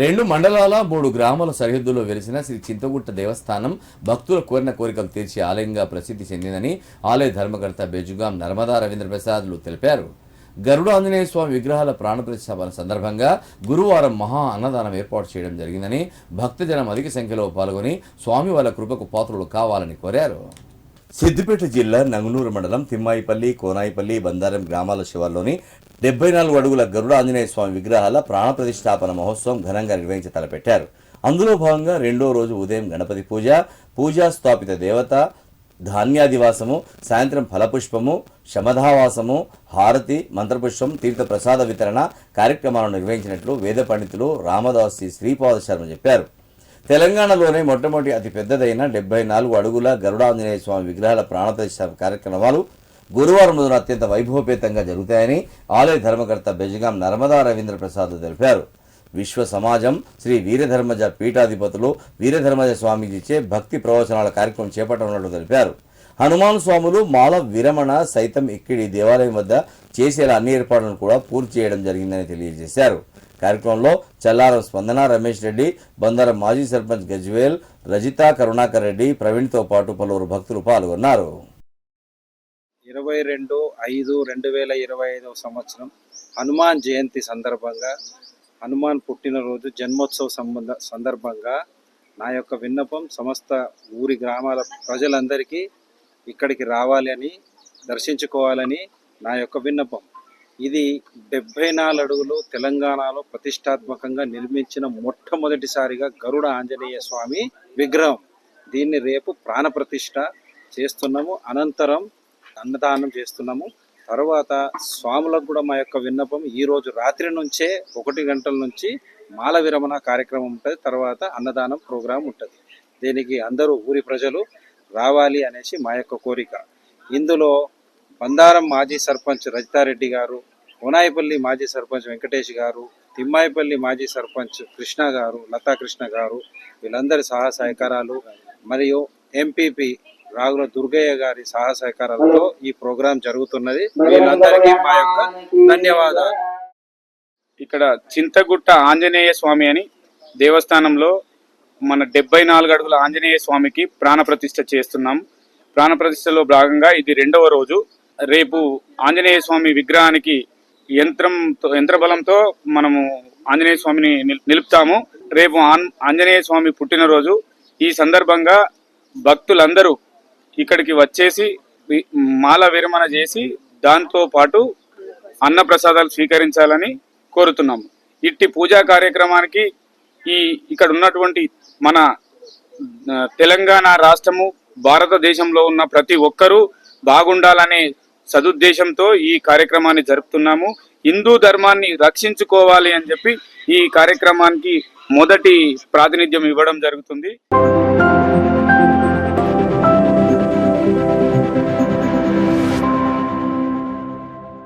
రెండు మండలాల మూడు గ్రామాల సరిహద్దులో వెలిసిన శ్రీ చింతగుట్ట దేవస్థానం భక్తుల కోరిన కోరికలు తీర్చి ఆలయంగా ప్రసిద్ధి చెందిందని ఆలయ ధర్మకర్త బెజుగాం నర్మదా రవీంద్ర ప్రసాద్లు తెలిపారు. గరుడ ఆంజనేయ స్వామి విగ్రహాల ప్రాణప్రతిష్టాపన సందర్భంగా గురువారం మహా అన్నదానం ఏర్పాటు చేయడం జరిగిందని భక్తజనం అధిక సంఖ్యలో పాల్గొని స్వామి వాళ్ళ కృపకు పాత్రలు కావాలని కోరారు. సిద్దిపేట జిల్లా నంగునూరు మండలం తిమ్మాయిపల్లి కోనాయిపల్లి బందారం గ్రామాల శివాల్లోని డెబ్బై నాలుగు అడుగుల గరుడ ఆంజనేయ స్వామి విగ్రహాల ప్రాణ ప్రతిష్టాపన మహోత్సవం ఘనంగా నిర్వహించి తలపెట్టారు. అందులో భాగంగా రెండో రోజు ఉదయం గణపతి పూజ పూజా స్థాపిత దేవత ధాన్యాదివాసము సాయంత్రం ఫలపుష్పము శమధావాసము హారతి మంత్రపుష్పం తీర్థ ప్రసాద వితరణ కార్యక్రమాలను నిర్వహించినట్లు వేద పండితులు రామదాసి శ్రీపాద శర్మ చెప్పారు. తెలంగాణలోనే మొట్టమొదటి అతి పెద్దదైన డెబ్బై నాలుగు అడుగుల గరుడాంజనేయ స్వామి విగ్రహాల ప్రాణప్రతిష్ఠ కార్యక్రమాలు గురువారం రోజున అత్యంత వైభవపేతంగా జరుగుతాయని ఆలయ ధర్మకర్త బెజగాం నర్మదా రవీంద్ర ప్రసాద్ తెలిపారు. విశ్వ సమాజం శ్రీ వీరధర్మజ పీఠాధిపతులు వీరధర్మజ స్వామీజీచే భక్తి ప్రవచనాల కార్యక్రమం చేపట్టనున్నట్లు తెలిపారు. హనుమాన్ స్వాములు మాల విరమణ సైతం ఇక్కడి దేవాలయం వద్ద చేసేలా అన్ని ఏర్పాట్లను కూడా పూర్తి చేయడం జరిగిందని తెలియజేశారు. కార్యక్రమంలో చల్లారం స్పందన రమేష్ రెడ్డి బందరం మాజీ సర్పంచ్ గజ్వేల్ రజిత కరుణాకర్ రెడ్డి ప్రవీణ్తో పాటు పలువురు భక్తులు పాల్గొన్నారు. ఇరవై రెండు ఐదు రెండు వేల ఇరవై ఐదవ సంవత్సరం హనుమాన్ జయంతి సందర్భంగా హనుమాన్ పుట్టినరోజు జన్మోత్సవ సంబంధ సందర్భంగా నా యొక్క విన్నపం సమస్త ఊరి గ్రామాల ప్రజలందరికీ ఇక్కడికి రావాలని దర్శించుకోవాలని నా యొక్క విన్నపం. ఇది డెబ్బై నాలుగు అడుగులు తెలంగాణలో ప్రతిష్టాత్మకంగా నిర్మించిన మొట్టమొదటిసారిగా గరుడ ఆంజనేయ స్వామి విగ్రహం. దీన్ని రేపు ప్రాణప్రతిష్ఠ చేస్తున్నాము. అనంతరం అన్నదానం చేస్తున్నాము. తర్వాత స్వాములకు కూడా మా యొక్క విన్నపం ఈరోజు రాత్రి నుంచే ఒకటి గంటల నుంచి మాల విరమణ కార్యక్రమం ఉంటుంది. తర్వాత అన్నదానం ప్రోగ్రాం ఉంటుంది. దీనికి అందరూ ఊరి ప్రజలు రావాలి అనేసి మా యొక్క కోరిక. ఇందులో బందారం మాజీ సర్పంచ్ రజితారెడ్డి గారు కోనాయిపల్లి మాజీ సర్పంచ్ వెంకటేష్ గారు తిమ్మాయిపల్లి మాజీ సర్పంచ్ కృష్ణ గారు లతా కృష్ణ గారు వీళ్ళందరి సహా సహకారాలు మరియు ఎంపీపీ రాగుల దుర్గయ్య గారి సహాయ సహకారాలతో ఈ ప్రోగ్రాం జరుగుతున్నది. వీళ్ళందరికీ మా యొక్క ధన్యవాదాలు. ఇక్కడ చింతగుట్ట ఆంజనేయ స్వామి అని దేవస్థానంలో మన డెబ్బై నాలుగు అడుగుల ఆంజనేయ స్వామికి ప్రాణప్రతిష్ఠ చేస్తున్నాం. ప్రాణప్రతిష్ఠలో భాగంగా ఇది రెండవ రోజు. రేపు ఆంజనేయ స్వామి విగ్రహానికి యంత్రం యంత్రబలంతో మనము ఆంజనేయ స్వామిని నిల్- నిలుపుతాము. రేపు ఆంజనేయ స్వామి పుట్టినరోజు. ఈ సందర్భంగా భక్తులందరూ ఇక్కడికి వచ్చేసి మాల విరమణ చేసి దాంతో పాటు అన్నప్రసాదాలు స్వీకరించాలని కోరుతున్నాము. ఇట్టి పూజా కార్యక్రమానికి ఈ ఇక్కడ ఉన్నటువంటి మన తెలంగాణ రాష్ట్రము భారతదేశంలో ఉన్న ప్రతి ఒక్కరూ బాగుండాలనే సదుద్దేశంతో ఈ కార్యక్రమాన్ని జరుపుతున్నాము. హిందూ ధర్మాన్ని రక్షించుకోవాలి అని చెప్పి ఈ కార్యక్రమానికి మొదటి ప్రాతినిధ్యం ఇవ్వడం జరుగుతుంది.